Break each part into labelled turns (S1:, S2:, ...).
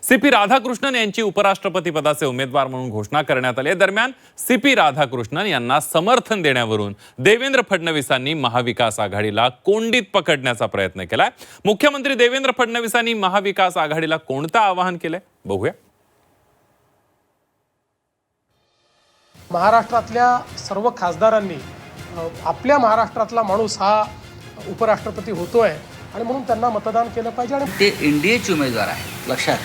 S1: C P Radhakrishnan यांची उपराष्ट्रपती पदाचे उमेदवार म्हणून घोषणा करण्यात आली. आहे. दरम्यान सी पी राधाकृष्णन यांना समर्थन देण्यावरून देवेंद्र फडणवीसांनी महाविकास आघाडीला कोंडीत पकडण्याचा प्रयत्न केलाय. मुख्यमंत्री देवेंद्र फडणवीसांनी महाविकास आघाडीला कोणतं आवाहन केलंय? बघूया.
S2: महाराष्ट्रातल्या सर्व खासदारांनी आपल्या महाराष्ट्रातला माणूस हा उपराष्ट्रपती होतोय आणि म्हणून त्यांना मतदान केलं पाहिजे आणि
S3: ते एनडीएचे उमेदवार आहेत. लक्षात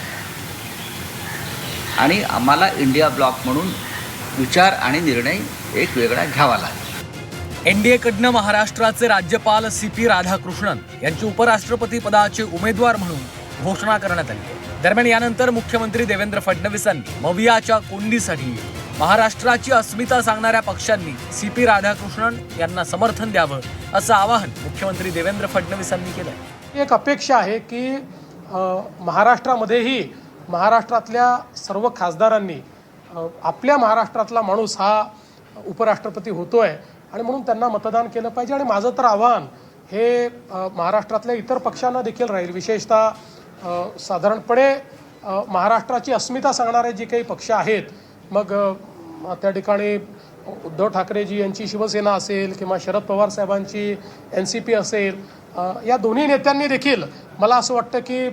S3: आणि आम्हाला इंडिया ब्लॉक म्हणून विचार आणि निर्णय एक वेगळा घ्यावा लागेल
S4: एनडीएकडनं महाराष्ट्राचे राज्यपाल सी पी राधाकृष्णन यांची उपराष्ट्रपती पदाचे उमेदवार म्हणून घोषणा करण्यात आली. दरम्यान यानंतर मुख्यमंत्री देवेंद्र फडणवीसांनी मवियाच्या कोंडीसाठी महाराष्ट्राची अस्मिता सांगणाऱ्या पक्षांनी सी पी राधाकृष्णन यांना समर्थन द्यावं असं आवाहन मुख्यमंत्री देवेंद्र फडणवीसांनी केलं
S2: एक अपेक्षा आहे की महाराष्ट्रामध्येही महाराष्ट्रातल्या सर्व खासदारांनी आपल्या महाराष्ट्रातला माणूस हा उपराष्ट्रपती होतोय आणि म्हणून त्यांना मतदान केलं पाहिजे. आणि माझं तर आव्हान हे महाराष्ट्रातल्या इतर पक्षांना देखील राहील. विशेषतः साधारणपणे महाराष्ट्राची अस्मिता सांगणारे जे काही पक्ष आहेत मग त्या ठिकाणी उद्धव ठाकरेजी यांची शिवसेना असेल किंवा शरद पवार साहेबांची एन सी पी असेल या दोन्ही नेत्यांनी देखील मला असं वाटतं की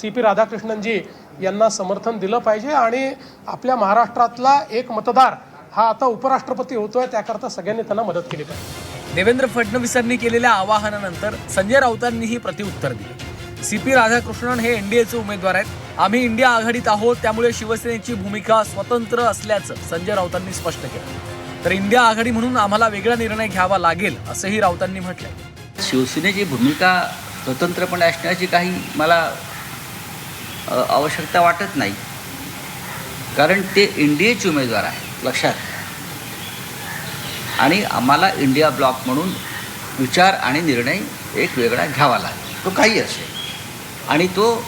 S2: सी पी राधाकृष्णनजी यांना समर्थन दिलं पाहिजे आणि आपल्या महाराष्ट्रातला एक मतदार हा आता उपराष्ट्रपती होतोय त्याकरता सगळ्यांनी त्यांना मदत केली पाहिजे.
S4: देवेंद्र फडणवीसांनी केलेल्या आवाहनानंतर संजय राऊतांनीही प्रत्युत्तर दिलं. सी पी राधाकृष्णन हे एनडीएचे उमेदवार आहेत. आम्ही इंडिया आघाडीत आहोत त्यामुळे शिवसेनेची भूमिका स्वतंत्र असल्याचं संजय राऊतांनी स्पष्ट केलं. तर इंडिया आघाडी म्हणून आम्हाला वेगळा निर्णय घ्यावा लागेल असंही राऊतांनी म्हटलंय.
S3: शिवसेनेची भूमिका स्वतंत्रपणे असण्याची काही मला आवश्यकता वाटत नाही. कारण ते इंडियाचे उमेदवार आहे लक्षात. आणि आम्हाला इंडिया ब्लॉक म्हणून विचार आणि निर्णय एक वेगळा घ्यावा लागेल. तो काही असेल. आणि तो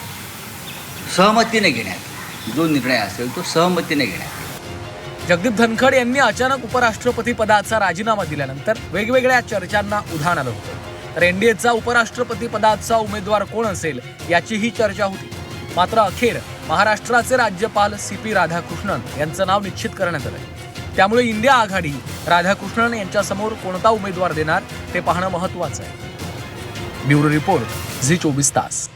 S3: सहमतीने घेण्यात जो निर्णय असेल तो सहमतीने घेण्यात
S4: जगदीप धनखड यांनी अचानक उपराष्ट्रपती पदाचा राजीनामा दिल्यानंतर वेगवेगळ्या चर्चांना उधाण आलं होतं. तर एनडीएचा उपराष्ट्रपती पदाचा उमेदवार कोण असेल याचीही चर्चा होती. मात्र अखेर महाराष्ट्राचे राज्यपाल सी पी राधाकृष्णन यांचं नाव निश्चित करण्यात आलं त्यामुळे इंडिया आघाडी राधाकृष्णन यांच्यासमोर कोणता उमेदवार देणार ते पाहणं महत्त्वाचं आहे. ब्युरो रिपोर्ट झी चोवीस तास.